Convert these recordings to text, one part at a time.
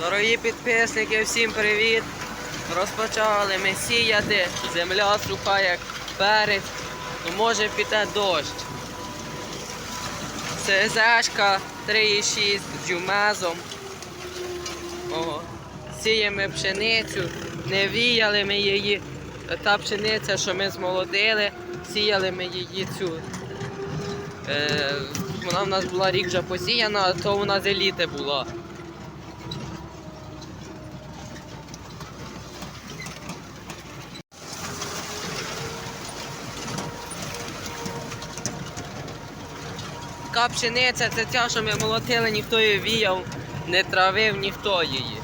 Дорогі підписники, всім привіт! Розпочали ми сіяти, земля суха як перець, ну може піде дощ. СЗшка 3,6 з дюмезом. О, сіємо пшеницю, не віяли ми її. Та пшениця, що ми змолодили, сіяли ми її цю. Е, вона в нас була рік вже посіяна, а то вона з еліти була. Така пшениця це ця, що ми молотили, ніхто її віяв, не травив ніхто її.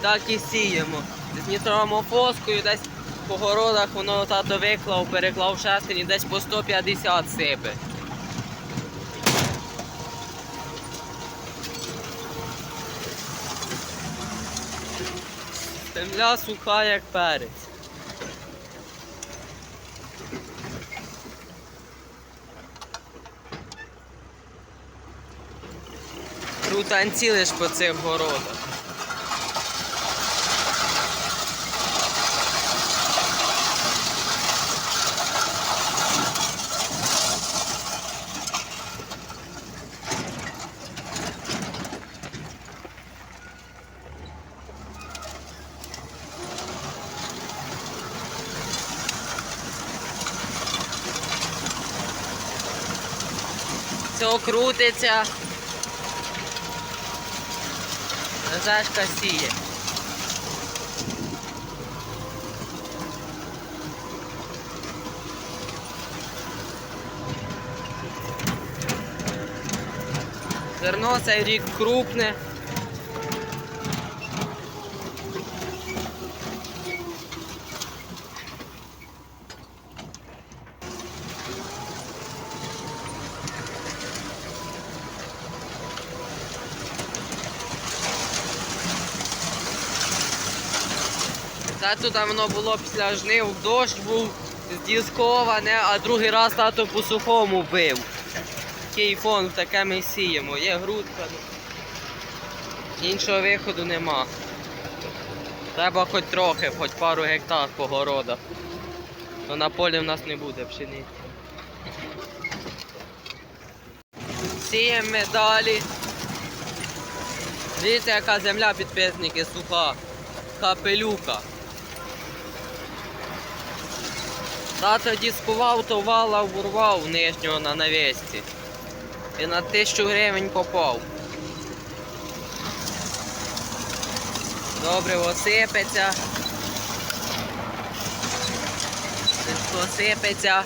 Так і сіємо. З нітромофоскою десь по городах воно тато виклав, переклав шестерні, десь по 150 сипе. Земля суха, як перець. Крутанці лиш по цих городах. Все крутиться. Зашка сіє. Зерно цей рік крупне. Та тут воно було після жнив, дощ був здісковане, а другий раз тато по сухому бив. Такий фон, таке ми сіємо. Є грудка. Іншого виходу нема. Треба хоч трохи, хоч пару гектар по городах. То на полі в нас не буде пшениці. Сіємо далі. Дивіться, яка земля підписники суха. Капелюка. Тато дискував, то вала урвав нижнього на навісці. І на тисячу гривень попав. Добре осипеться. Все сипеться.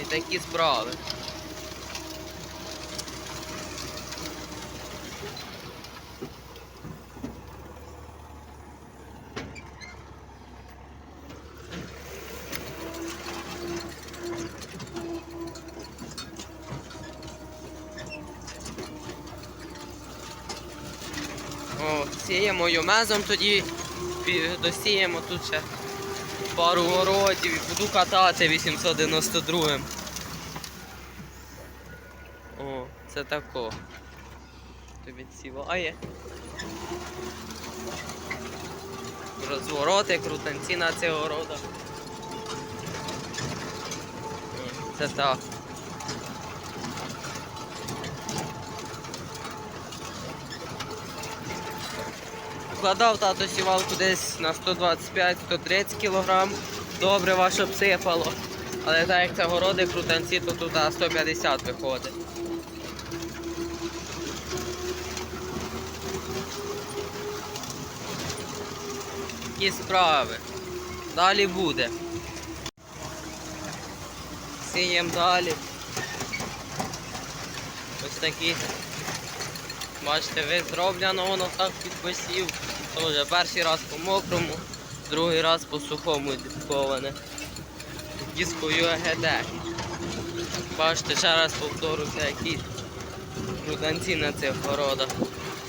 І такі справи. О, сіємо юмезом тоді, досіємо тут ще пару городів і буду катати 892-м. О, це тако. Тобі сіває. Розвороти, крутанці на цих городах. Це так. Вкладав тато сівалку десь на 125-130 кг. Добре ваше обсипало. Але так як це городи крутанці, то тут 150 виходить. Такі справи. Далі буде. Сіємо далі. Ось такі. Бачите, ви зроблено воно так під посів. То перший раз по мокрому, другий раз по сухому дисковане. Дискою ЕГД. Бачите, ще раз повторюся, які руданці на цих городах.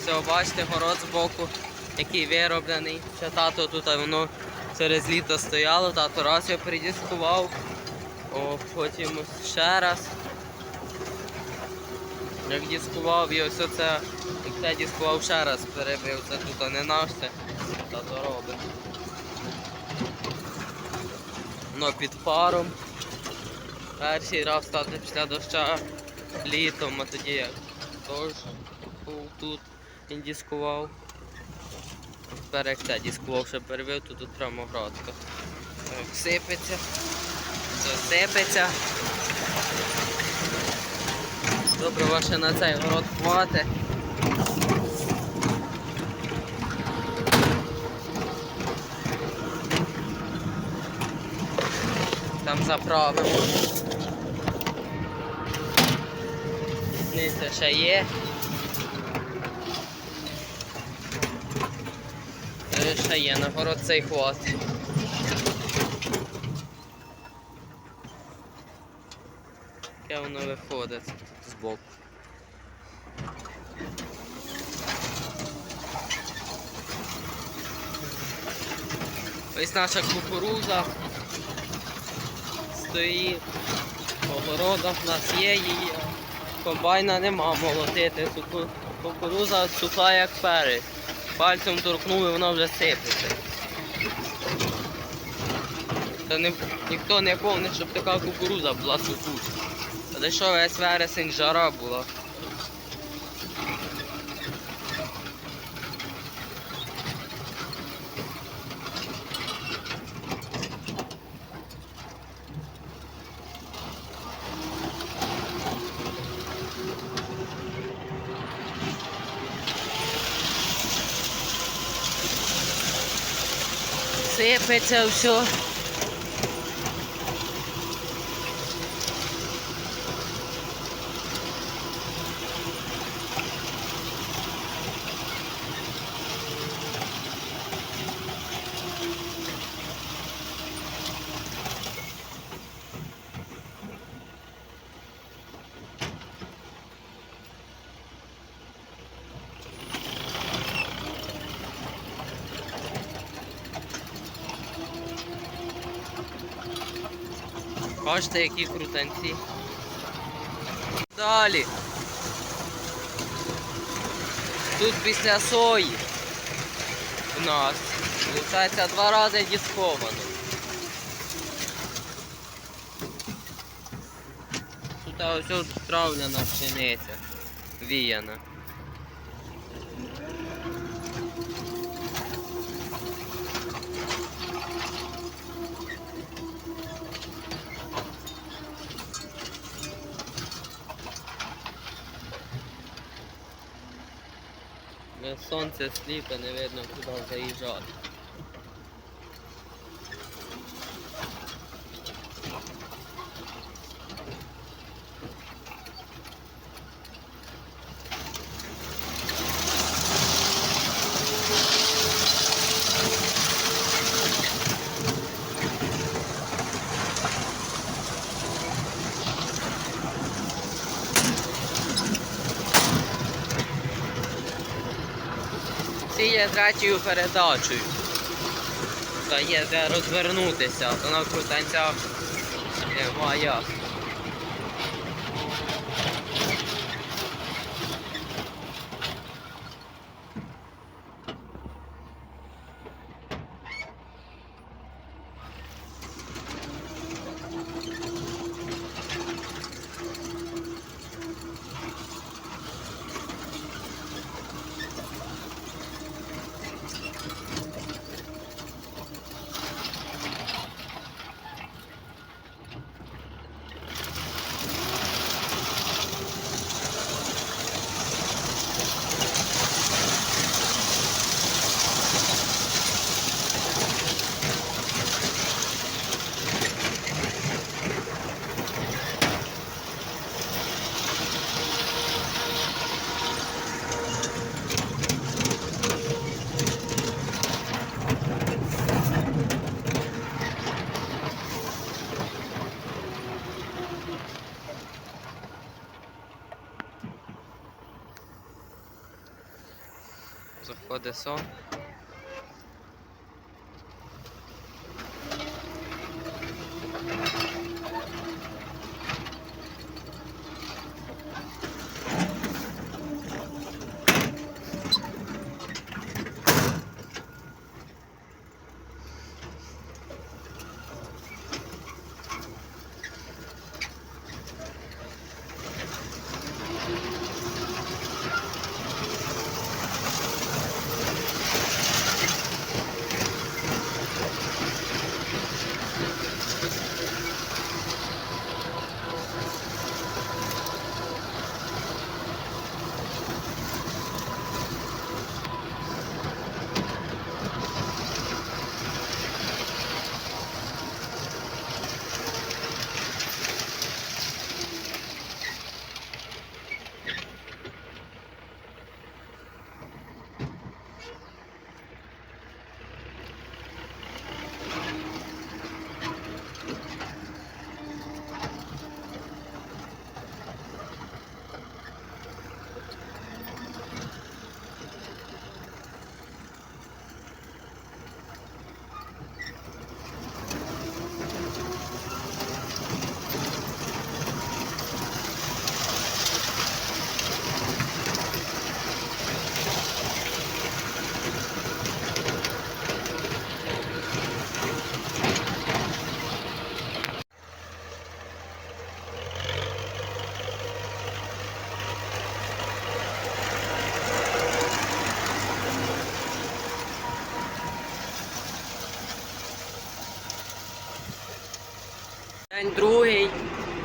Все, бачите, город збоку, який вироблений. Це тато тут воно через літо стояло, тато раз його придіскував. О, потім ще раз. Як дискував і ось оце, як це дискував ще раз перебив, це тут а не наш це, та то робить. Ну під паром. Перший раз стати після доща літом, а тоді як теж був тут він дискував. Тепер як це дискував, ще перебив, то тут прямо градка. Сипеться, все сипеться. Добре, ваше на цей город хвати. Там заправимо. Ні, це ще є. Е, Ще є, на город цей хватить. Яке воно виходить збоку. Ось наша кукуруза стоїть, по городах в нас є її, комбайна нема молотити, кукуруза суха як перець. Пальцем торкнув і вона вже сипеться. Та ніхто не помнить, щоб така кукуруза була сухуча. Та що весь вересень жара була. Сипеться все. Бачите, які крутанці. Далі. Тут після сої у нас. Лишається два рази дисковано. Тут ось травляна пшениця. Віяна. Сонце сліпе, не видно куди заїжджати. Сіє третьою передачею. Та є де розвернутися, то на крутанцях немає. this song.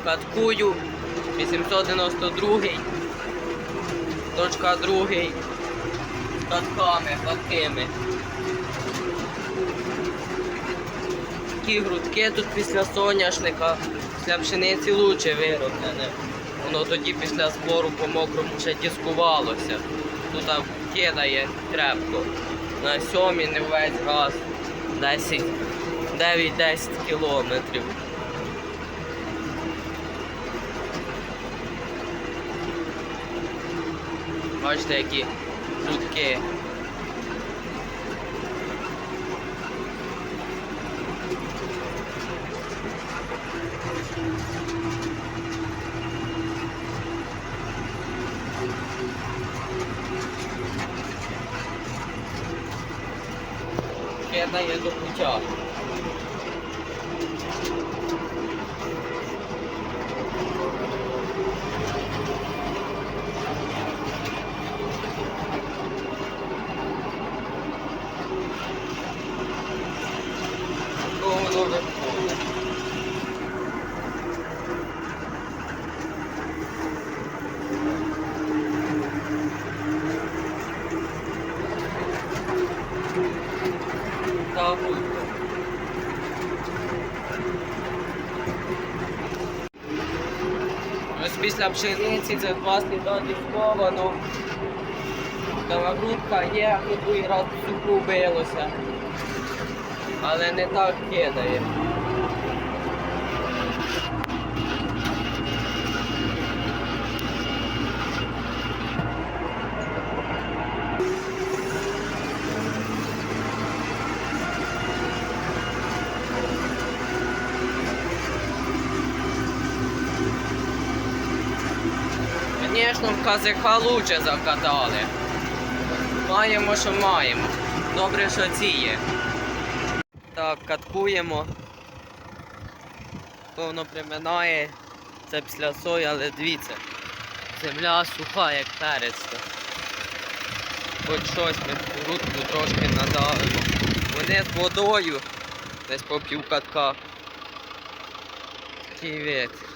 Каткую, 892, точка другий, з катками, каткими. Такі грудки тут після соняшника, після пшениці лучше вироблене. Воно тоді після збору по мокрому ще дискувалося. Тут кидає крепко. На сьомій не весь газ. 10, 9-10 кілометрів. Бачите, які грудки. Кидає до пуття. Воно виходить. Так, Ось пшениці це два сліда дисковано. Та грудка є, ну другий раз в билося. Але не так кидає. КЗК лучше закатали. Маємо, що маємо. Добре, що ці є. Так, каткуємо. Повно приминає. Це після сої, але дивіться. Земля суха, як перець. Хоч щось ми грудку трошки надавимо. Вони з водою. Десь по пів катка. Такий вид.